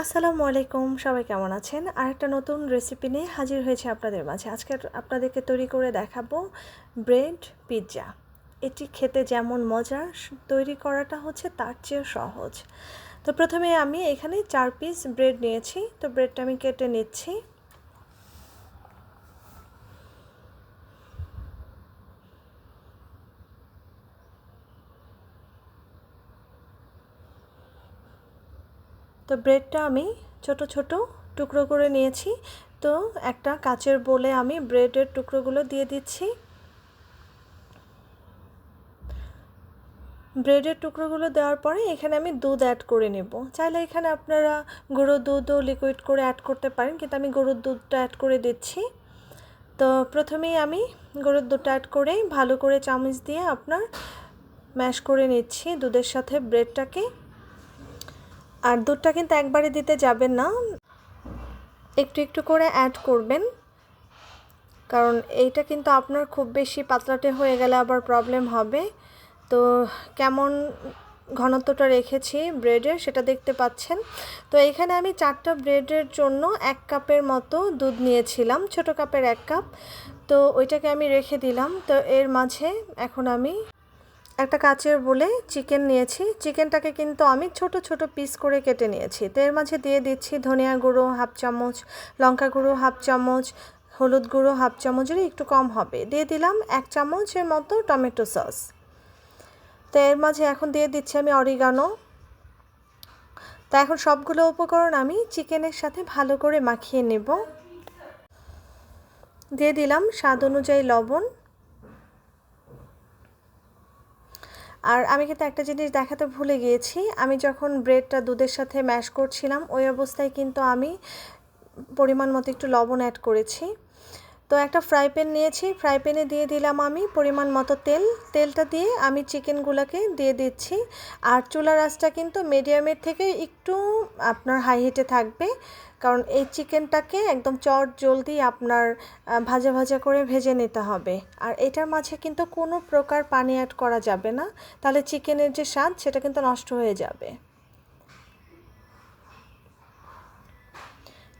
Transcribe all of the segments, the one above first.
আসসালামু আলাইকুম, সবাই কেমন আছেন? আর একটা নতুন রেসিপি নিয়ে হাজির হয়েছে আপনাদের মাঝে। আজকে আপনাদেরকে তৈরি করে দেখাবো ব্রেড পিৎজা এটি খেতে যেমন মজা তৈরি করাটা হচ্ছে তার চেয়েও সহজ। তো প্রথমে আমি এখানে চার পিস ব্রেড নিয়েছি। তো ব্রেডটা আমি কেটে নিচ্ছি। তো ব্রেডটা আমি ছোট ছোট টুকরো করে নিয়েছি। তো একটা কাচের বলে আমি ব্রেডের টুকরোগুলো দিয়ে দিচ্ছি। ব্রেডের টুকরোগুলো দেওয়ার পরে এখানে আমি দুধ অ্যাড করে নেব। চাইলে এখানে আপনারা গরুর দুধও লিকুইড করে অ্যাড করতে পারেন, কিন্তু আমি গরুর দুধটা অ্যাড করে দিচ্ছি। তো প্রথমেই আমি গরুর দুধটা অ্যাড করে ভালো করে চামচ দিয়ে আপনার ম্যাশ করে নিচ্ছি দুধের সাথে ব্রেডটাকে আর দুধটা কিন্তু একবারে দিতে যাবেন না। একটু একটু করে অ্যাড করবেন। কারণ এইটা কিন্তু আপনার খুব বেশি পাতলাটে হয়ে গেলে আবার প্রবলেম হবে। তো কেমন ঘনত্বটা রেখেছি ব্রেডের সেটা দেখতে পাচ্ছেন। তো এখানে আমি চারটা ব্রেডের জন্য এক কাপের মতো দুধ নিয়েছিলাম, ছোট কাপের এক কাপ। তো ওইটাকে আমি রেখে দিলাম। তো এর মাঝে এখন আমি একটা কাচের বলে চিকেন নিয়েছি। চিকেনটাকে কিন্তু আমি ছোট ছোট পিস করে কেটে নিয়েছি। তো এর মাঝে দিয়ে দিচ্ছি ধনিয়া গুঁড়ো হাফ চামচ, লঙ্কা গুঁড়ো হাফ চামচ, হলুদ গুঁড়ো হাফ চামচের একটু কম হবে। দিয়ে দিলাম এক চামচের মতো টমেটো সস। তো এর মাঝে এখন দিয়ে দিচ্ছি আমি অরিগানো। তা এখন সবগুলো উপকরণ আমি চিকেনের সাথে ভালো করে মাখিয়ে নেব। দিয়ে দিলাম স্বাদ অনুযায়ী লবণ। আর আমি কিন্তু একটা জিনিস দেখাতে ভুলে গিয়েছি। আমি যখন ব্রেডটা দুধের সাথে ম্যাশ করছিলাম, ওই অবস্থায় কিন্তু আমি পরিমাণ মতো একটু লবণ অ্যাড করেছি। তো একটা ফ্রাই প্যান নিয়েছি ফ্রাই প্যানে দিয়ে দিলাম আমি পরিমাণ মতো তেল। তেলটা দিয়ে আমি চিকেনগুলোকে দিয়ে দিচ্ছি। আর চুলার আঁচটা কিন্তু মিডিয়ামের থেকে একটু আপনার হাই হিটে থাকবে। কারণ এই চিকেনটাকে একদম চট জলদি আপনার ভাজা ভাজা করে ভেজে নিতে হবে। আর এটার মাঝে কিন্তু কোনো প্রকার পানি অ্যাড করা যাবে না। তাহলে চিকেনের যে স্বাদ, সেটা কিন্তু নষ্ট হয়ে যাবে।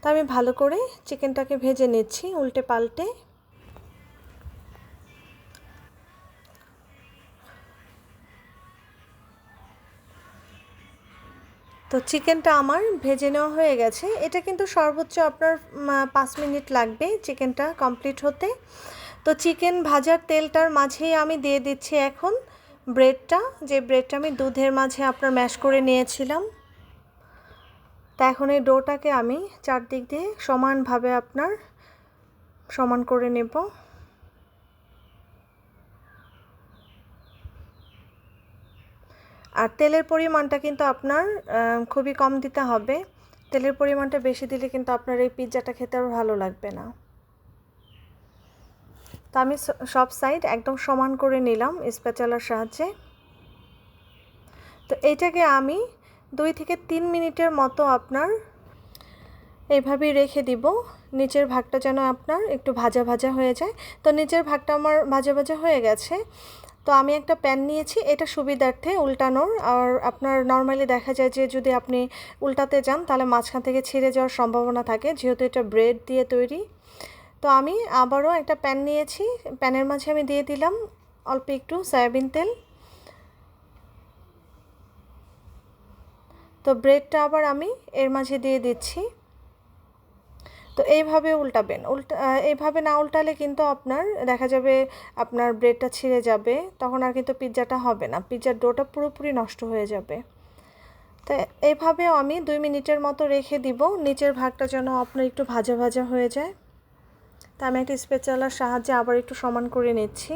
তা আমি ভালো করে চিকেনটাকে ভেজে নিচ্ছি উল্টে পাল্টে। তো চিকেনটা আমার ভেজে নেওয়া হয়ে গেছে। এটা কিন্তু সর্বোচ্চ আপনার পাঁচ মিনিট লাগবে চিকেনটা কমপ্লিট হতে। তো চিকেন ভাজার তেলটার মাঝেই আমি দিয়ে দিচ্ছি এখন ব্রেডটা। যে ব্রেডটা আমি দুধের মাঝে আপনার ম্যাশ করে নিয়েছিলাম। তা এখন এই ডোটাকে আমি চারদিক দিয়ে সমানভাবে আপনার, সমান করে নেব। আর তেলের পরিমাণটা কিন্তু আপনার খুবই কম দিতে হবে। তেলের পরিমাণটা বেশি দিলে কিন্তু আপনার এই পিৎজাটা খেতে আর ভালো লাগবে না। তো আমি সব সাইড একদম সমান করে নিলাম স্প্যাচালার সাহায্যে। তো এইটাকে আমি দুই থেকে তিন মিনিটের মতো আপনার এইভাবেই রেখে দিব। নিচের ভাগটা যেন আপনার একটু ভাজা ভাজা হয়ে যায়। তো নিচের ভাগটা আমার ভাজা ভাজা হয়ে গেছে। তো আমি একটা প্যান নিয়েছি, এটা সুবিধার্থে উল্টানোর। আর আপনার নর্মালি দেখা যায় যে যদি আপনি উল্টাতে যান, তাহলে মাঝখান থেকে ছিঁড়ে যাওয়ার সম্ভাবনা থাকে, যেহেতু এটা ব্রেড দিয়ে তৈরি। তো আমি আবারও একটা প্যান নিয়েছি, প্যানের মাঝে আমি দিয়ে দিলাম অল্প একটু সয়াবিন তেল। তো ব্রেডটা আবার আমি এর মাঝে দিয়ে দিচ্ছি। তো এইভাবে উল্টাবেন। উল্টা এইভাবে না উল্টালে কিন্তু আপনার দেখা যাবে আপনার ব্রেডটা ছিঁড়ে যাবে, তখন আর কিন্তু পিৎজাটা হবে না। পিৎজার ডোটা পুরোপুরি নষ্ট হয়ে যাবে। তো এইভাবেও আমি দুই মিনিটের মতো রেখে দিব। নিচের ভাগটা যেন আপনার একটু ভাজা ভাজা হয়ে যায়। তা আমি একটা স্পেচালার সাহায্যে আবার একটু সমান করে নিচ্ছি।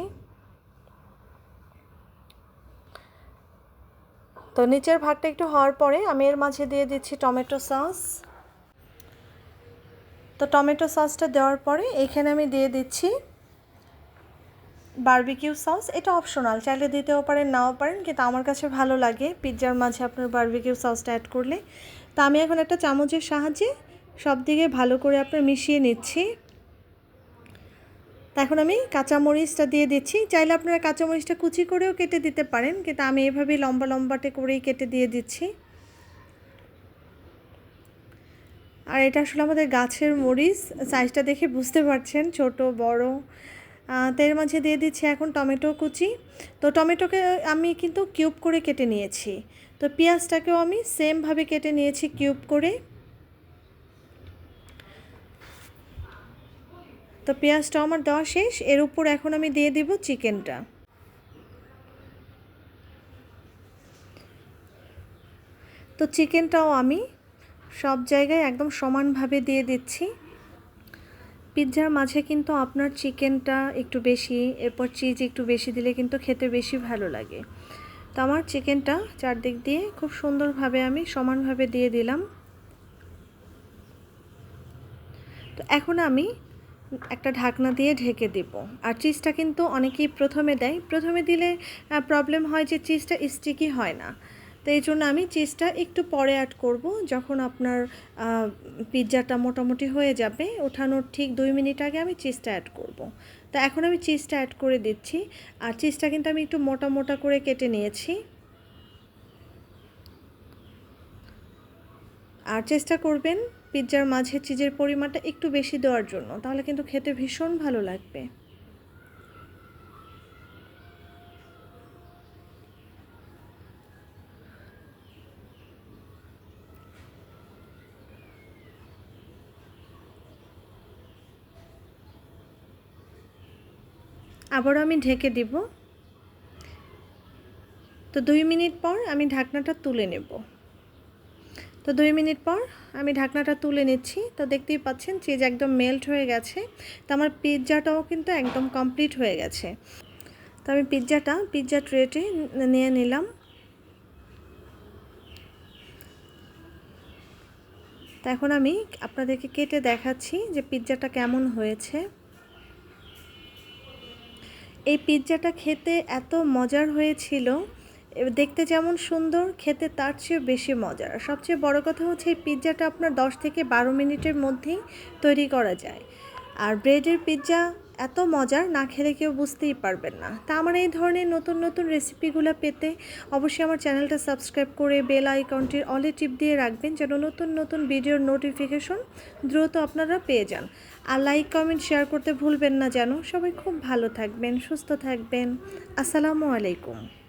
তো নিচের ভাগটা একটু হওয়ার পরে আমি এর মাঝে দিয়ে দিচ্ছি টমেটো সস। তো টমেটো সসটা দেওয়ার পরে এখানে আমি দিয়ে দিচ্ছি বার্বিকিউ সস। এটা অপশনাল, চাইলে দিতেও পারেন, নাও পারেন, কিন্তু আমার কাছে ভালো লাগে পিৎজার মাঝে আপনার বার্বিকিউ সসটা অ্যাড করলে। তো আমি এখন একটা চামচের সাহায্যে সব দিকে ভালো করে আপনার মিশিয়ে নিচ্ছি। তা এখন আমি কাঁচামরিচটা দিয়ে দিচ্ছি। চাইলে আপনারা কাঁচামরিচটা কুচি করেও কেটে দিতে পারেন, কিন্তু আমি এভাবেই লম্বা লম্বাটে করেই কেটে দিয়ে দিচ্ছি। আর এটা আসলে আমাদের গাছের মরিচ সাইজটা দেখে বুঝতে পারছেন ছোট বড়। আহ, তো এর মাঝে দিয়ে দিচ্ছি এখন টমেটো কুচি। তো টমেটোকে আমি কিন্তু কিউব করে কেটে নিয়েছি। তো পেঁয়াজটাকেও আমি সেমভাবে কেটে নিয়েছি কিউব করে। তো পেঁয়াজটা আমার দেওয়া শেষ। এর উপর এখন আমি দিয়ে দিব চিকেনটা। তো চিকেনটাও আমি সব জায়গায় একদম সমানভাবে দিয়ে দিচ্ছি। পিৎজার মাঝে কিন্তু আপনার চিকেনটা একটু বেশি, এরপর চিজ একটু বেশি দিলে কিন্তু খেতে বেশি ভালো লাগে। তো আমার চিকেনটা চারদিক দিয়ে খুব সুন্দরভাবে আমি সমানভাবে দিয়ে দিলাম। তো এখন আমি একটা ঢাকনা দিয়ে ঢেকে দেব। আর চিজটা কিন্তু অনেকেই প্রথমে দেয়। প্রথমে দিলে প্রবলেম হয় যে চিজটা স্টিকি হয় না। তো এই জন্য আমি চিজটা একটু পরে অ্যাড করব যখন আপনার পিৎজাটা মোটামুটি হয়ে যাবে। ওঠানোর ঠিক দুই মিনিট আগে আমি চিজটা অ্যাড করব। তো এখন আমি চিজটা অ্যাড করে দিচ্ছি। আর চিজটা কিন্তু আমি একটু মোটা মোটা করে কেটে নিয়েছি। আর চেষ্টা করবেন পিৎজার মাঝে চিজের পরিমাণটা একটু বেশি দেওয়ার জন্য। তাহলে কিন্তু খেতে ভীষণ ভালো লাগবে। আবারও আমি ঢেকে দিব। তো দুই মিনিট পর আমি ঢাকনাটা তুলে নেব। তো দুই মিনিট পর আমি ঢাকনাটা তুলে নিচ্ছি। তো দেখতেই পাচ্ছেন চিজ একদম মেল্ট হয়ে গেছে। তো আমার পিৎজাটাও কিন্তু একদম কমপ্লিট হয়ে গেছে। তো আমি পিৎজাটা, পিৎজা ট্রেটে নিয়ে নিলাম। তো এখন আমি আপনাদেরকে কেটে দেখাচ্ছি যে পিৎজাটা কেমন হয়েছে। এই পিৎজাটা খেতে এত মজার হয়েছিল। দেখতে যেমন সুন্দর, খেতে তার চেয়ে বেশি মজার। সবচেয়ে বড় কথা হচ্ছে এই পিৎজাটা আপনার দশ থেকে বারো মিনিটের মধ্যেই তৈরি করা যায়। আর ব্রেডের পিৎজা এত মজার না খেলে কেউ বুঝতেই পারবেন না। তা আমার এই ধরনের নতুন নতুন রেসিপিগুলো পেতে অবশ্যই আমার চ্যানেলটা সাবস্ক্রাইব করে বেল আইকনটির অলে টিপ দিয়ে রাখবেন যেন নতুন নতুন ভিডিওর নোটিফিকেশন দ্রুত আপনারা পেয়ে যান। আর লাইক, কমেন্ট, শেয়ার করতে ভুলবেন না যেন। সবাই খুব ভালো থাকবেন, সুস্থ থাকবেন। আসসালামু আলাইকুম।